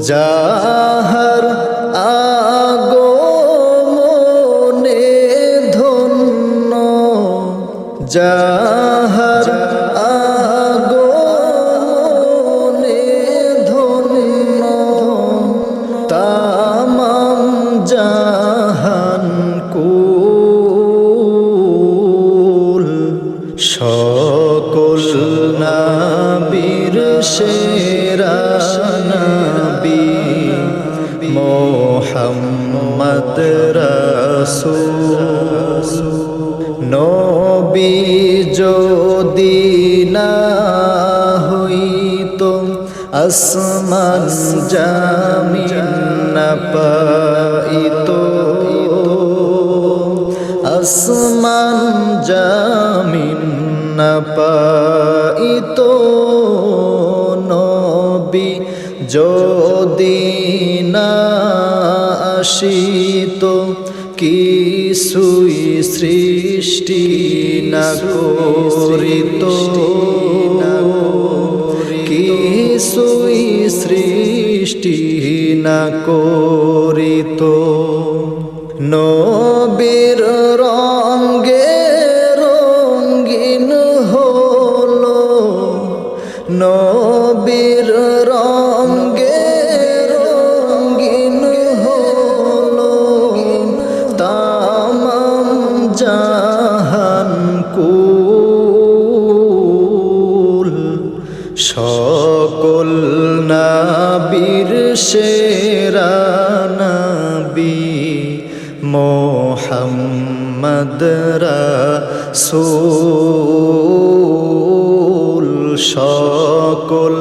যাহার আগমনে ধন্য যাহার আগমনে ধন্য তামাম জাহান কুল সকল নাবির সেরা মোহাম্মদ রাসূল। নবী যদি না হইতো আসমান জামিন পাইতো। আসমান জামিন না পাইতো। নবী যদি আসিত কিছুই সৃষ্টি না করিত। কিছুই সৃষ্টি না করিত। নবীর রঙ্গে রঙ্গিন হলো, নবীর রঙ্গে জাহান কুল সকল নাবির সেরা নবী মোহাম্মদ রাসূল সকল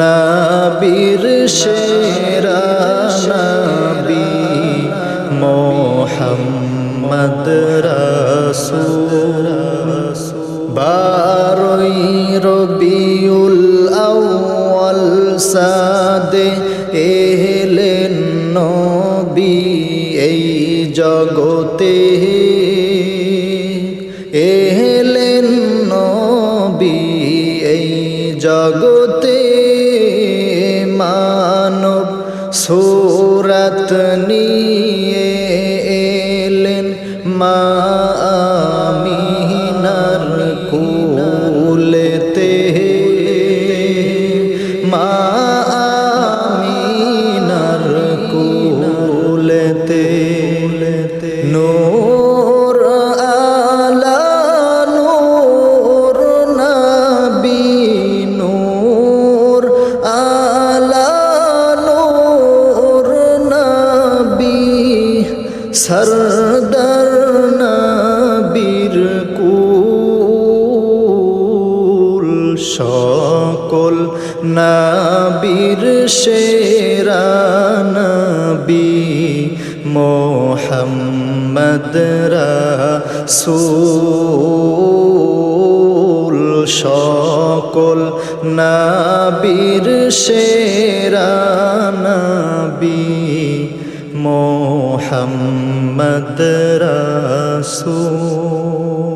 নাবির সেরা নবী মোহাম্মদ রাসূল। বারোই রবিউল আউয়াল সাদে এলেন নবী এই জগতে। এলেন নবী এই জগতে। মানব সুরত নিয়ে সরদার নবীর কুল সকল নাবির সেরা নবী মোহাম্মদ রাসূল সকল নাবির সেরা নবী মোহাম্মদ রাসূল।